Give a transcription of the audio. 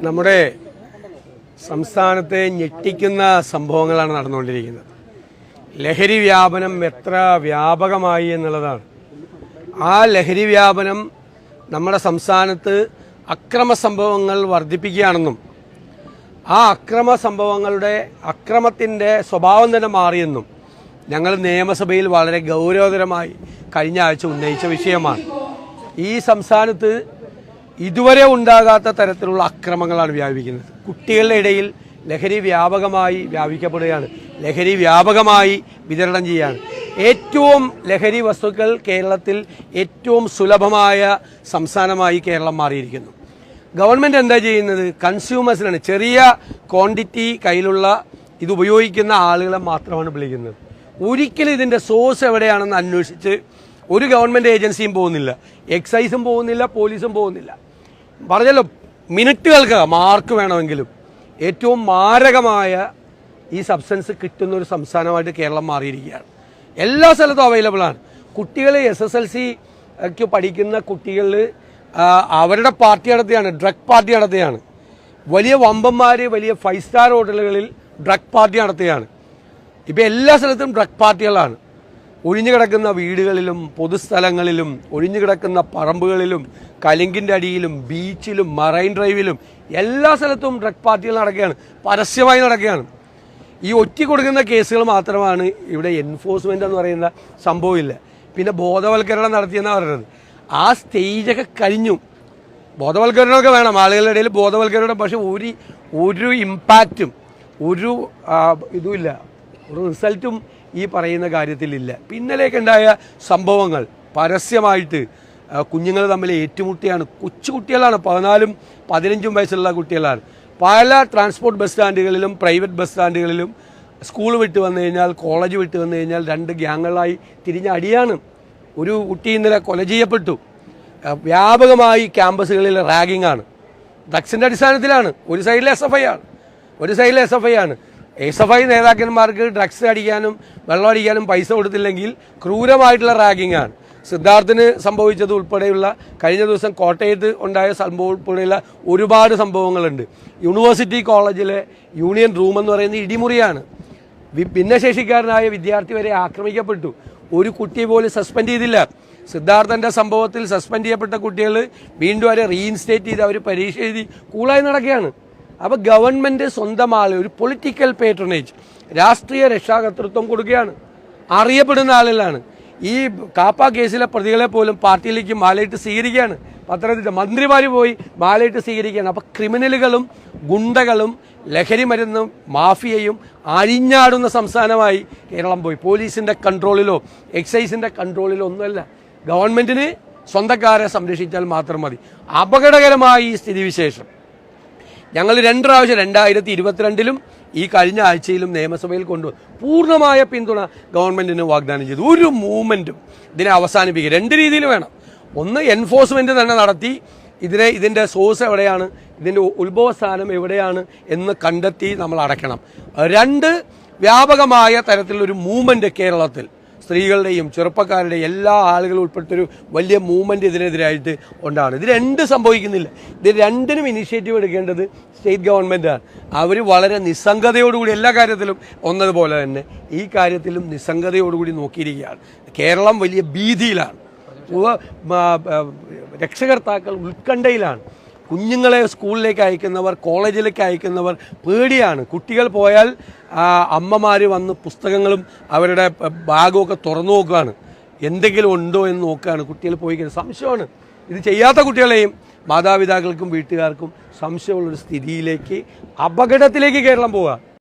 നമ്മുടെ സംസ്ഥാനത്തെ ഞെട്ടിക്കുന്ന സംഭവങ്ങളാണ് നടന്നുകൊണ്ടിരിക്കുന്നത്. ലഹരി വ്യാപനം എത്ര വ്യാപകമായി എന്നുള്ളതാണ്. ആ ലഹരി വ്യാപനം നമ്മുടെ സംസ്ഥാനത്ത് അക്രമ സംഭവങ്ങൾ വർദ്ധിപ്പിക്കുകയാണെന്നും ആ അക്രമ സംഭവങ്ങളുടെ അക്രമത്തിന്റെ സ്വഭാവം തന്നെ മാറിയെന്നും ഞങ്ങൾ നിയമസഭയിൽ വളരെ ഗൗരവതരമായി കഴിഞ്ഞ ആഴ്ച ഉന്നയിച്ച വിഷയമാണ്. ഈ സംസ്ഥാനത്ത് ഇതുവരെ ഉണ്ടാകാത്ത തരത്തിലുള്ള അക്രമങ്ങളാണ് വ്യാപിക്കുന്നത്. കുട്ടികളുടെ ഇടയിൽ ലഹരി വ്യാപകമായി വ്യാപിക്കപ്പെടുകയാണ്. ലഹരി വ്യാപകമായി വിതരണം ചെയ്യുകയാണ്. ഏറ്റവും ലഹരി വസ്തുക്കൾ കേരളത്തിൽ ഏറ്റവും സുലഭമായ സംസ്ഥാനമായി കേരളം മാറിയിരിക്കുന്നു. ഗവൺമെന്റ് എന്താ ചെയ്യുന്നത്? കൺസ്യൂമേഴ്സിനാണ്. ചെറിയ ക്വാണ്ടിറ്റി കയ്യിലുള്ള ഇത് ഉപയോഗിക്കുന്ന ആളുകളെ മാത്രമാണ് വിളിക്കുന്നത്. ഒരിക്കലും ഇതിന്റെ സോഴ്സ് എവിടെയാണെന്ന് അന്വേഷിച്ച് ഒരു ഗവൺമെന്റ് ഏജൻസിയും പോകുന്നില്ല. എക്സൈസും പോകുന്നില്ല പോലീസും പോകുന്നില്ല. പറഞ്ഞല്ലോ മിനിറ്റുകൾക്ക് മാർക്ക് വേണമെങ്കിലും. ഏറ്റവും മാരകമായ ഈ സബ്സ്റ്റൻസ് കിട്ടുന്ന ഒരു സംസ്ഥാനമായിട്ട് കേരളം മാറിയിരിക്കുകയാണ്. എല്ലാ സ്ഥലത്തും അവൈലബിൾ ആണ്. കുട്ടികൾ എസ് എസ് എൽ സിക്ക് പഠിക്കുന്ന കുട്ടികൾ അവരുടെ പാർട്ടി നടത്തുകയാണ് ഡ്രഗ് പാർട്ടി നടത്തുകയാണ് വലിയ വമ്പന്മാർ വലിയ ഫൈവ് സ്റ്റാർ ഹോട്ടലുകളിൽ ഡ്രഗ് പാർട്ടി നടത്തുകയാണ് ഇപ്പം എല്ലാ സ്ഥലത്തും ഡ്രഗ് പാർട്ടികളാണ് ഒഴിഞ്ഞു കിടക്കുന്ന വീടുകളിലും പൊതുസ്ഥലങ്ങളിലും ഒഴിഞ്ഞു കിടക്കുന്ന പറമ്പുകളിലും കലിങ്കിന്റെ അടിയിലും ബീച്ചിലും മറൈൻ ഡ്രൈവിലും എല്ലാ സ്ഥലത്തും ഡ്രഗ് പാർട്ടികൾ നടക്കുകയാണ് പരസ്യമായി നടക്കുകയാണ്. ഈ ഒറ്റ കൊടുക്കുന്ന കേസുകൾ മാത്രമാണ് ഇവിടെ എൻഫോഴ്സ്മെന്റ് എന്ന് പറയുന്ന സംഭവമില്ല പിന്നെ ബോധവൽക്കരണം നടത്തിയെന്നാണ് പറയുന്നത്. ആ സ്റ്റേജൊക്കെ കഴിഞ്ഞു. ബോധവൽക്കരണമൊക്കെ വേണം. ആളുകളുടെ ഇടയിൽ ബോധവൽക്കരണം പക്ഷെ ഒരു ഒരു ഇമ്പാക്റ്റും ഒരു ഇതുമില്ല. ഒരു റിസൾട്ടും ഈ പറയുന്ന കാര്യത്തിലില്ല. പിന്നലേക്കുണ്ടായ സംഭവങ്ങൾ. പരസ്യമായിട്ട് കുഞ്ഞുങ്ങൾ തമ്മിൽ ഏറ്റുമുട്ടിയാണ്. കൊച്ചു കുട്ടികളാണ്. പതിനാലും പതിനഞ്ചും വയസ്സുള്ള കുട്ടികളാണ്. പല ട്രാൻസ്പോർട്ട് ബസ് സ്റ്റാൻഡുകളിലും പ്രൈവറ്റ് ബസ് സ്റ്റാൻഡുകളിലും സ്കൂൾ വിട്ട് വന്നു കഴിഞ്ഞാൽ കോളേജ് വിട്ട് വന്നു കഴിഞ്ഞാൽ രണ്ട് ഗ്യാങ്ങുകളായി തിരിഞ്ഞ അടിയാണ്. ഒരു കുട്ടി ഇന്നലെ കൊല ചെയ്യപ്പെട്ടു. വ്യാപകമായി ക്യാമ്പസുകളിൽ റാഗിംഗ് ആണ് ഡ്രഗ്സിന്റെ അടിസ്ഥാനത്തിലാണ്. ഒരു സൈഡിൽ എസ് എഫ് ഐ ആണ്. ഒരു സൈഡിൽ എസ് എഫ് ഐ ആണ്. എസ് എഫ് ഐ നേതാക്കന്മാർക്ക് ഡ്രഗ്സ് അടിക്കാനും വെള്ളം അടിക്കാനും പൈസ കൊടുത്തില്ലെങ്കിൽ ക്രൂരമായിട്ടുള്ള റാഗിംഗ് ആണ്. സിദ്ധാർത്ഥിന് സംഭവിച്ചത് ഉൾപ്പെടെയുള്ള കഴിഞ്ഞ ദിവസം കോട്ടയത്ത് ഉണ്ടായ സംഭവം ഉൾപ്പെടെയുള്ള ഒരുപാട് സംഭവങ്ങളുണ്ട്. യൂണിവേഴ്സിറ്റി കോളേജിലെ യൂണിയൻ റൂം എന്ന് പറയുന്നത് ഇടിമുറിയാണ്. ഭിന്നശേഷിക്കാരനായ വിദ്യാർത്ഥി വരെ ആക്രമിക്കപ്പെട്ടു. ഒരു കുട്ടിയെ പോലും സസ്പെൻഡ് ചെയ്തില്ല. സിദ്ധാർത്ഥന്റെ സംഭവത്തിൽ സസ്പെൻഡ് ചെയ്യപ്പെട്ട കുട്ടികൾ വീണ്ടും അവരെ റീഇൻസ്റ്റേറ്റ് ചെയ്ത് അവർ പരീക്ഷ എഴുതി കൂളായി നടക്കുകയാണ്. അപ്പോൾ ഗവൺമെന്റ് സ്വന്തമാളെ ഒരു പൊളിറ്റിക്കൽ പേട്രണേജ് രാഷ്ട്രീയ രക്ഷാകർത്തൃത്വം കൊടുക്കുകയാണ്. അറിയപ്പെടുന്ന ആളുകളാണ് ഈ കാപ്പ കേസിലെ പ്രതികളെ പോലും പാർട്ടിയിലേക്ക് മാലയിട്ട് സ്വീകരിക്കുകയാണ്. പത്തനംതിട്ട മന്ത്രിമാർ പോയി മാലയിട്ട് സ്വീകരിക്കുകയാണ്. അപ്പോൾ ക്രിമിനലുകളും ഗുണ്ടകളും ലഹരി മരുന്നും മാഫിയയും അഴിഞ്ഞാടുന്ന സംസ്ഥാനമായി കേരളം പോയി. പോലീസിന്റെ കൺട്രോളിലോ എക്സൈസിന്റെ കൺട്രോളിലോ ഒന്നുമല്ല. ഗവൺമെന്റിന് സ്വന്തക്കാരെ സംരക്ഷിച്ചാൽ മാത്രം മതി. അപകടകരമായ ഈ സ്ഥിതിവിശേഷം. ഞങ്ങൾ രണ്ട് പ്രാവശ്യം രണ്ടായിരത്തി ഇരുപത്തിരണ്ടിലും ഈ കഴിഞ്ഞ ആഴ്ചയിലും നിയമസഭയിൽ കൊണ്ടുവന്നു പൂർണമായ പിന്തുണ ഗവൺമെന്റിന് വാഗ്ദാനം ചെയ്തു. ഒരു മൂവ്മെന്റും ഇതിനെ അവസാനിപ്പിക്കുക രണ്ട് രീതിയിൽ വേണം. ഒന്ന് എൻഫോഴ്സ്മെന്റ് തന്നെ നടത്തി ഇതിനെ ഇതിന്റെ സോഴ്സ് എവിടെയാണ് ഇതിന്റെ ഉത്ഭവ സ്ഥാനം എവിടെയാണ് എന്ന് കണ്ടെത്തി നമ്മൾ അടയ്ക്കണം. രണ്ട് വ്യാപകമായ തരത്തിലൊരു മൂവ്മെന്റ് കേരളത്തിൽ സ്ത്രീകളുടെയും ചെറുപ്പക്കാരുടെയും എല്ലാ ആളുകളും ഉൾപ്പെട്ടൊരു വലിയ മൂവ്മെന്റ് ഇതിനെതിരായിട്ട് ഉണ്ടാണ് ഇത് രണ്ട് സംഭവിക്കുന്നില്ല. ഇത് രണ്ടിനും ഇനിഷ്യേറ്റീവ് എടുക്കേണ്ടത് സ്റ്റേറ്റ് ഗവൺമെന്റാണ് അവർ വളരെ നിസ്സംഗതയോടുകൂടി എല്ലാ കാര്യത്തിലും ഒന്നതുപോലെ തന്നെ ഈ കാര്യത്തിലും നിസ്സംഗതയോടുകൂടി നോക്കിയിരിക്കുകയാണ്. കേരളം വലിയ ഭീതിയിലാണ്. രക്ഷകർത്താക്കൾ ഉത്കണ്ഠയിലാണ്. കുഞ്ഞുങ്ങളെ സ്കൂളിലേക്ക് അയക്കുന്നവർ കോളേജിലേക്ക് അയക്കുന്നവർ പേടിയാണ്. കുട്ടികൾ പോയാൽ അമ്മമാർ വന്ന് പുസ്തകങ്ങളും അവരുടെ ബാഗുമൊക്കെ തുറന്നു നോക്കുകയാണ് എന്തെങ്കിലും ഉണ്ടോ എന്ന് നോക്കുകയാണ് കുട്ടികൾ പോയി കഴിഞ്ഞാൽ സംശയമാണ്. ഇത് ചെയ്യാത്ത കുട്ടികളെയും മാതാപിതാക്കൾക്കും വീട്ടുകാർക്കും സംശയമുള്ളൊരു സ്ഥിതിയിലേക്ക് അപകടത്തിലേക്ക് കേരളം പോവുക.